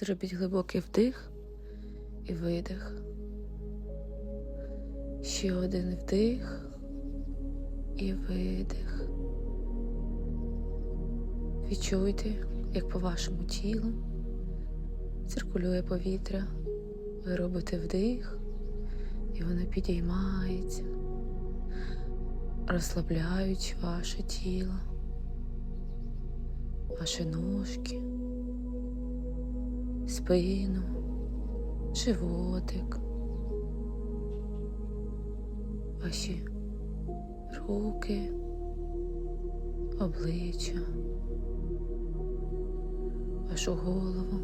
Зробіть глибокий вдих і видих. Ще один вдих і видих. Відчуйте, як по вашому тілу циркулює повітря. Ви робите вдих, і воно підіймається, розслабляючи ваше тіло, ваші ножки, спину, животик, ваші руки, обличчя, вашу голову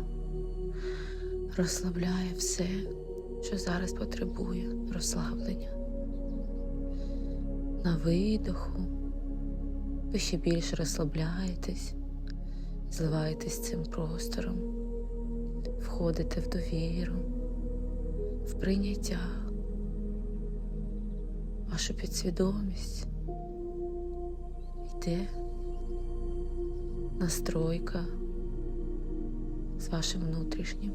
розслабляє все, що зараз потребує розслаблення. На видоху ви ще більше розслабляєтесь, зливаєтесь цим простором, входите в довіру, в прийняття, вашу підсвідомість. Йде настройка з вашим внутрішнім.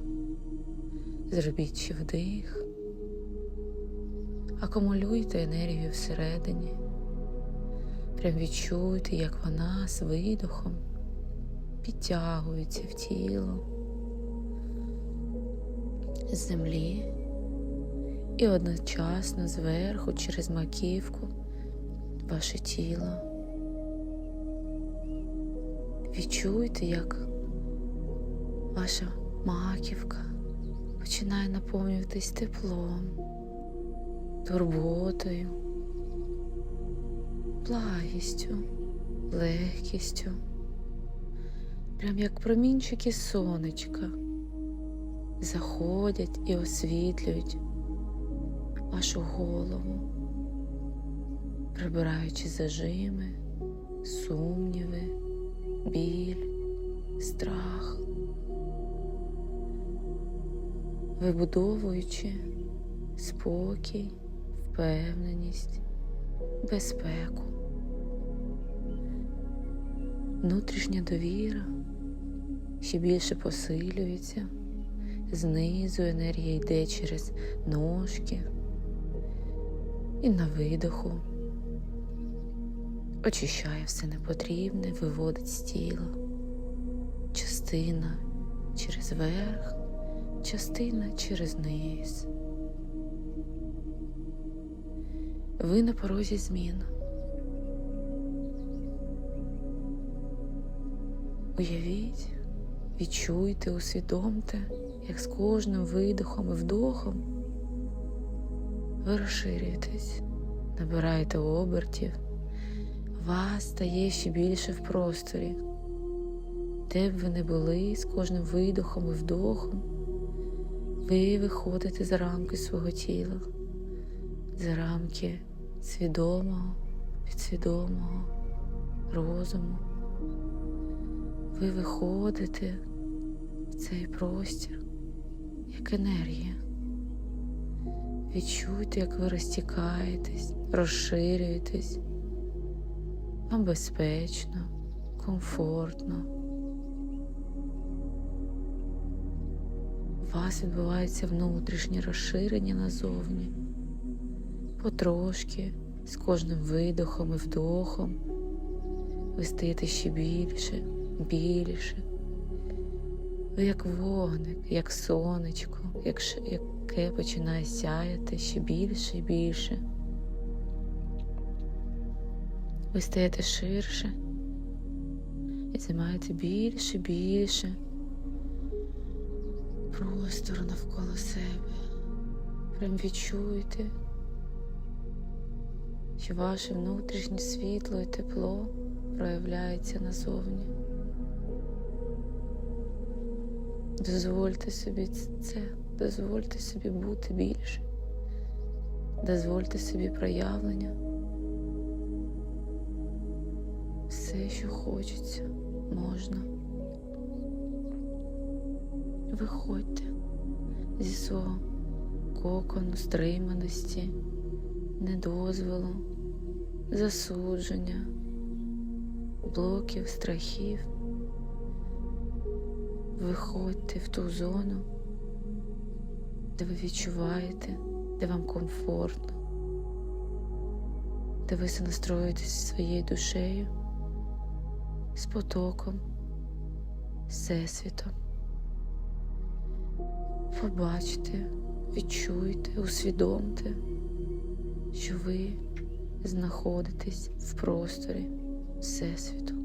Зробіть ще вдих, акумулюйте енергію всередині, прям відчуйте, як вона з видохом підтягується в тіло землі і одночасно зверху через маківку ваше тіло. Відчуйте, як ваша маківка починає наповнюватись теплом, турботою, благістю, легкістю, прям як промінчики сонечка заходять і освітлюють вашу голову, прибираючи зажими, сумніви, біль, страх. вибудовуючи спокій, впевненість, безпеку, внутрішня довіра ще більше посилюється, знизу енергія йде через ножки і на видоху. Очищає все непотрібне, виводить з тіла, частина через верх, частина через низ. Ви на порозі змін. Уявіть, відчуйте, усвідомте, як з кожним видохом і вдохом ви розширюєтесь, набираєте обертів, вас стає ще більше в просторі, де б ви не були з кожним видохом і вдохом. Ви виходите за рамки свого тіла, за рамки свідомого, підсвідомого розуму. Ви виходите в цей простір як енергія. Відчуйте, як ви розтікаєтесь, розширюєтесь. Вам безпечно, комфортно. У вас відбувається внутрішнє розширення назовні, потрошки, з кожним видохом і вдохом. Ви стаєте ще більше, більше. Ви як вогник, як сонечко, як яке починає сяяти ще більше і більше. Ви стаєте ширше і займаєте більше, більше простору навколо себе. Прям відчуйте, що ваше внутрішнє світло і тепло проявляється назовні. Дозвольте собі це, дозвольте собі бути більше, дозвольте собі проявлення. Все, що хочеться, можна. Виходьте зі свого кокону стриманості, недозволу, засудження, блоків, страхів. Виходьте в ту зону, де ви відчуваєте, де вам комфортно, де ви настроюєтесь зі своєю душею, з потоком, всесвітом. Побачте, відчуйте, усвідомте, що ви знаходитесь в просторі Всесвіту.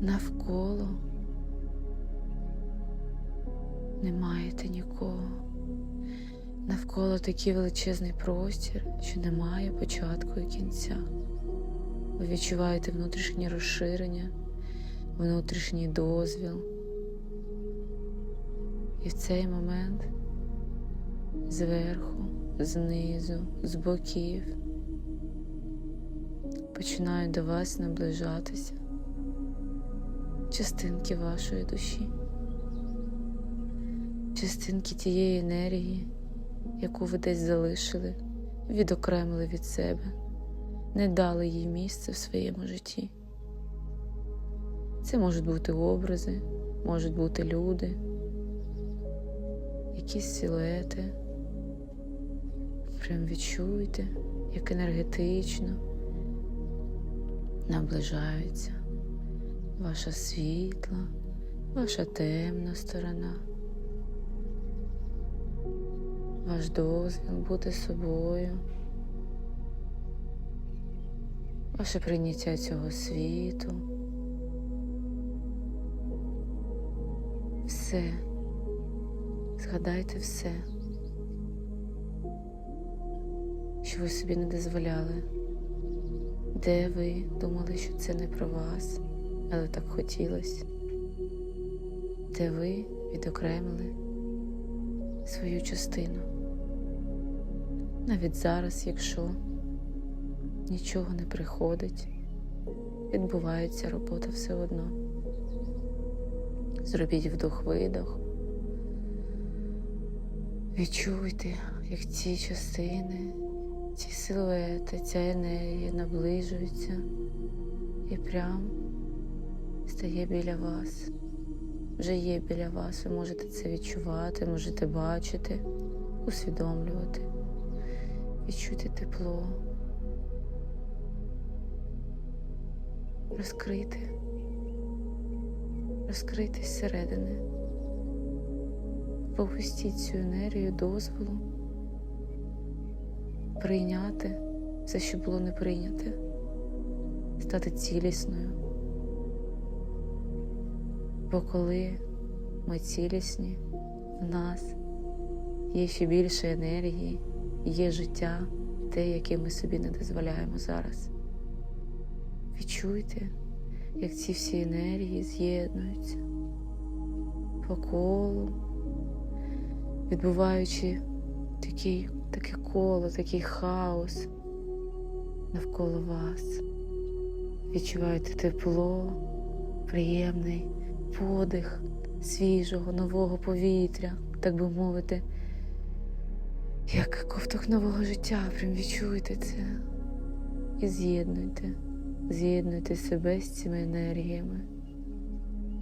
Навколо не маєте нікого. Навколо такий величезний простір, що немає початку і кінця. Ви відчуваєте внутрішнє розширення, внутрішній дозвіл. І в цей момент зверху, знизу, з боків починають до вас наближатися частинки вашої душі, частинки тієї енергії, яку ви десь залишили, відокремили від себе, не дали їй місце в своєму житті. Це можуть бути образи, можуть бути люди, якісь силуети. Прям відчуйте, як енергетично наближаються ваша світла, ваша темна сторона, ваш дозвіл бути собою, ваше прийняття цього світу. Все, згадайте все, що ви собі не дозволяли, де ви думали, що це не про вас але так хотілося, де ви відокремили свою частину. Навіть зараз, якщо нічого не приходить, відбувається робота все одно. Зробіть вдох-видох, відчуйте, як ці частини, ці силуети, ця енергія наближуються і прям стає біля вас, вже є біля вас, ви можете це відчувати, можете бачити, усвідомлювати, відчути тепло, розкрити, розкрити зсередини, попустіть цю енергію дозволу, прийняти все, що було не прийняте, стати цілісною. Бо коли ми цілісні, в нас є ще більше енергії, є життя, те, яке ми собі не дозволяємо зараз. Відчуйте, як ці всі енергії з'єднуються по колу, відбуваючи такий, таке коло, такий хаос навколо вас. Відчуваєте тепло, приємний подих свіжого, нового повітря, так би мовити, як ковток нового життя. Прям відчуйте це і з'єднуйте, з'єднуйте себе з цими енергіями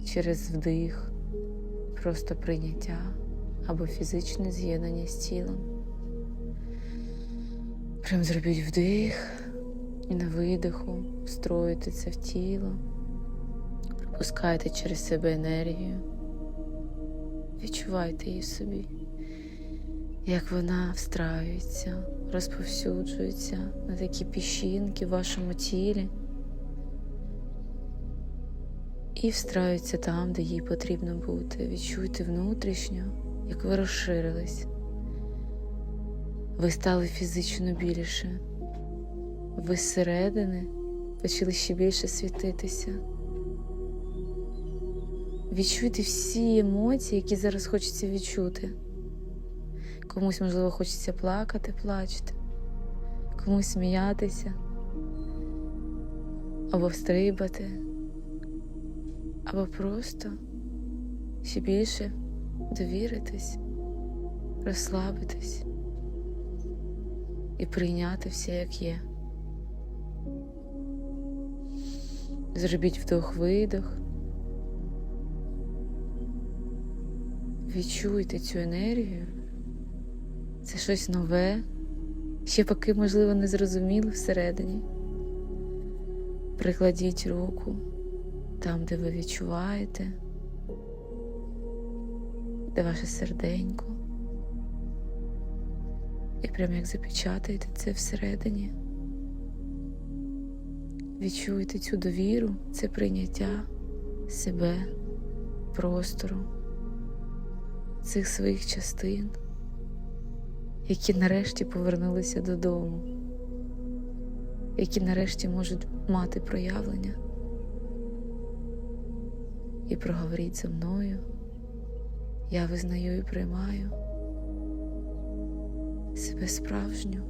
через вдих, просто прийняття або фізичне з'єднання з тілом. Прям зробіть вдих і на видиху встроїте це в тіло. Пускайте через себе енергію, відчувайте її собі, як вона встраюється, розповсюджується на такі піщинки в вашому тілі і встраюється там, де їй потрібно бути. Відчуйте внутрішньо, як ви розширились. Ви стали фізично більше, ви зсередини почали ще більше світитися. Відчуйте всі емоції, які зараз хочеться відчути. Комусь, можливо, хочеться плакати, плачте, комусь сміятися або встрибати, або просто ще більше довіритись, розслабитись і прийняти все, як є. Зробіть вдох-видох. Відчуйте цю енергію. Це щось нове, ще поки, можливо, не зрозуміло всередині. Прикладіть руку там, де ви відчуваєте, де ваше серденько. І прямо як запечатаєте це всередині. Відчуйте цю довіру, це прийняття себе, простору, цих своїх частин, які нарешті повернулися додому, які нарешті можуть мати проявлення. І проговоріть зі мною, я визнаю і приймаю себе справжню,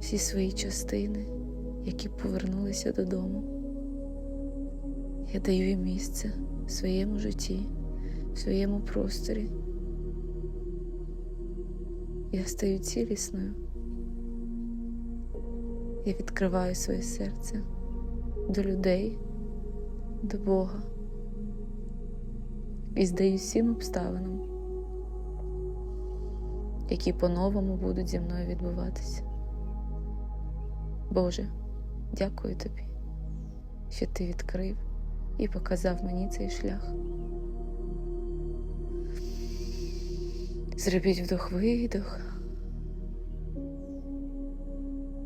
всі свої частини, які повернулися додому. Я даю їм місце в своєму житті, в своєму просторі. Я стаю цілісною. Я відкриваю своє серце до людей, до Бога і здаю всім обставинам, які по-новому будуть зі мною відбуватися. Боже, дякую тобі, що ти відкрив і показав мені цей шлях. Зробіть вдох видох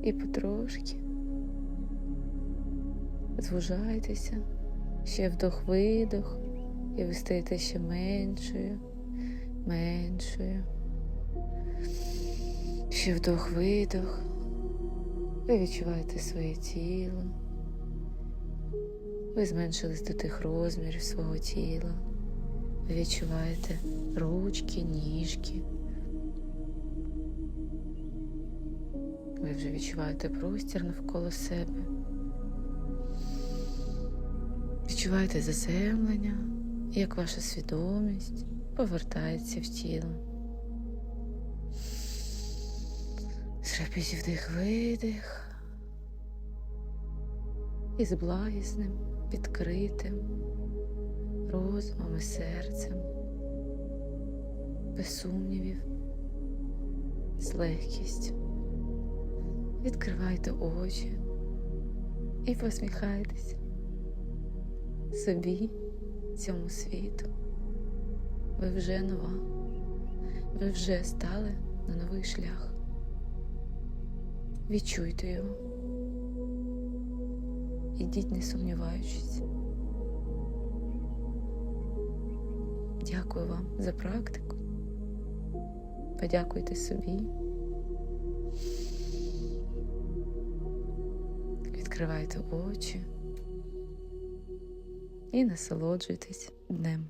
і потрошки звужайтеся, ще вдох видох, і ви стаєте ще меншою, меншою. Ще вдох видох. Ви відчуваєте своє тіло. Ви зменшились до тих розмірів свого тіла. Відчуваєте ручки, ніжки. Ви вже відчуваєте простір навколо себе. Відчуваєте заземлення, як ваша свідомість повертається в тіло. Зробіть вдих видих і з благісним, відкритим розумом і серцем, без сумнівів, з легкістю. Відкривайте очі і посміхайтеся собі, цьому світу. Ви вже нова, ви вже стали на новий шлях. Відчуйте його. Ідіть, не сумніваючись. Дякую вам за практику. Подякуйте собі. Відкривайте очі і насолоджуйтесь днем.